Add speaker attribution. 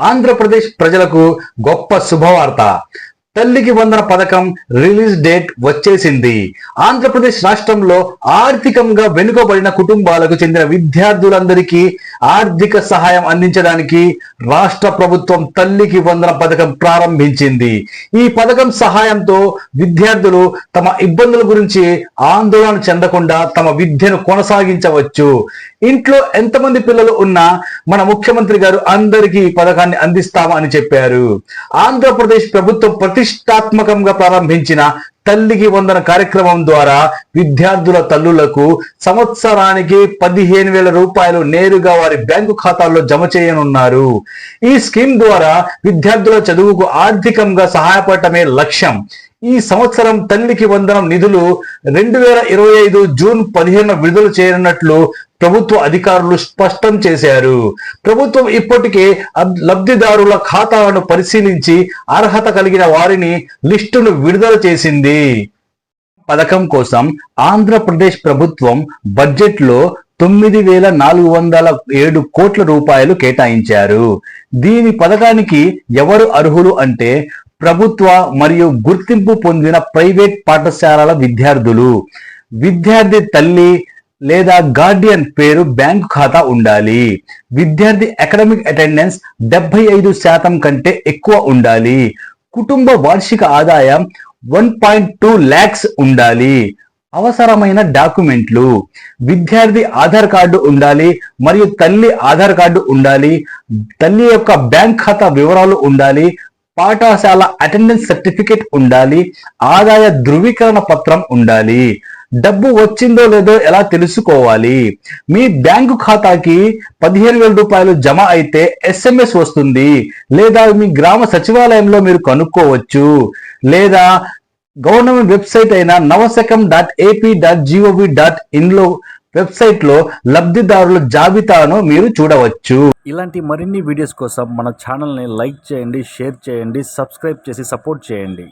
Speaker 1: ఆంధ్రప్రదేశ్ ప్రజలకు గొప్ప శుభవార్త. తల్లికి వందన పథకం రిలీజ్ డేట్ వచ్చేసింది. ఆంధ్రప్రదేశ్ రాష్ట్రంలో ఆర్థికంగా వెనుకబడిన కుటుంబాలకు చెందిన విద్యార్థులందరికీ ఆర్థిక సహాయం అందించడానికి రాష్ట్ర ప్రభుత్వం తల్లికి వందన పథకం ప్రారంభించింది. ఈ పథకం సహాయంతో విద్యార్థులు తమ ఇబ్బందుల గురించి ఆందోళన చెందకుండా తమ విద్యను కొనసాగించవచ్చు. ఇంట్లో ఎంతమంది పిల్లలు ఉన్నా మన ముఖ్యమంత్రి గారు అందరికీ ఈ పథకాన్ని అందిస్తామని చెప్పారు. ఆంధ్రప్రదేశ్ ప్రభుత్వం ప్రతిష్టాత్మకంగా ప్రారంభించిన తల్లికి వందన కార్యక్రమం ద్వారా విద్యార్థుల తల్లులకు సంవత్సరానికి పదిహేను వేల రూపాయలు నేరుగా వారి బ్యాంకు ఖాతాల్లో జమ చేయనున్నారు. ఈ స్కీమ్ ద్వారా విద్యార్థుల చదువుకు ఆర్థికంగా సహాయపడటమే లక్ష్యం. ఈ సంవత్సరం తల్లికి వందనం నిధులు రెండు వేల ఇరవై ఐదు జూన్ పదిహేను విడుదల చేయనున్నట్లు ప్రభుత్వ అధికారులు స్పష్టం చేశారు. ప్రభుత్వం ఇప్పటికే అబ్- లబ్ధిదారుల ఖాతాలను పరిశీలించి అర్హత కలిగిన వారిని లిస్టును విడుదల చేసింది. పథకం కోసం ఆంధ్రప్రదేశ్ ప్రభుత్వం బడ్జెట్లో తొమ్మిది వేల నాలుగు వందల ఏడు కోట్ల రూపాయలు కేటాయించారు. దీని పథకానికి ఎవరు అర్హులు అంటే ప్రభుత్వ మరియు గుర్తింపు పొందిన ప్రైవేట్ పాఠశాలల విద్యార్థులు. విద్యార్థి తల్లి లేదా గార్డియన్ పేరు బ్యాంకు ఖాతా ఉండాలి. విద్యార్థి అకాడమిక్ అటెండెన్స్ డెబ్బై ఐదు శాతం కంటే ఎక్కువ ఉండాలి. కుటుంబ వార్షిక ఆదాయం వన్ పాయింట్ టూ ల్యాక్స్ ఉండాలి. అవసరమైన డాక్యుమెంట్లు. విద్యార్థి ఆధార్ కార్డు ఉండాలి మరియు తల్లి ఆధార్ కార్డు ఉండాలి. తల్లి యొక్క బ్యాంక్ ఖాతా వివరాలు ఉండాలి. పాఠశాల అటెండెన్స్ సర్టిఫికేట్ ఉండాలి ఆదాయ ధృవీకరణ పత్రం ఉండాలి. డబ్బు వచ్చిందో లేదో ఎలా తెలుసుకోవాలి? మీ బ్యాంకు ఖాతాకి పదిహేను వేల రూపాయలు జమ అయితే ఎస్ఎంఎస్ వస్తుంది. లేదా మీ గ్రామ సచివాలయంలో మీరు కనుక్కోవచ్చు. లేదా గవర్నమెంట్ వెబ్సైట్ అయిన Navasakam dot AP dot G O V dot ఇన్లో వెబ్సైట్లో లబ్ధిదారుల జాబితాను మీరు చూడవచ్చు.
Speaker 2: ఇలాంటి మరిన్ని వీడియోస్ కోసం మన ఛానల్ని లైక్ చేయండి షేర్ చేయండి సబ్స్క్రైబ్ చేసి సపోర్ట్ చేయండి.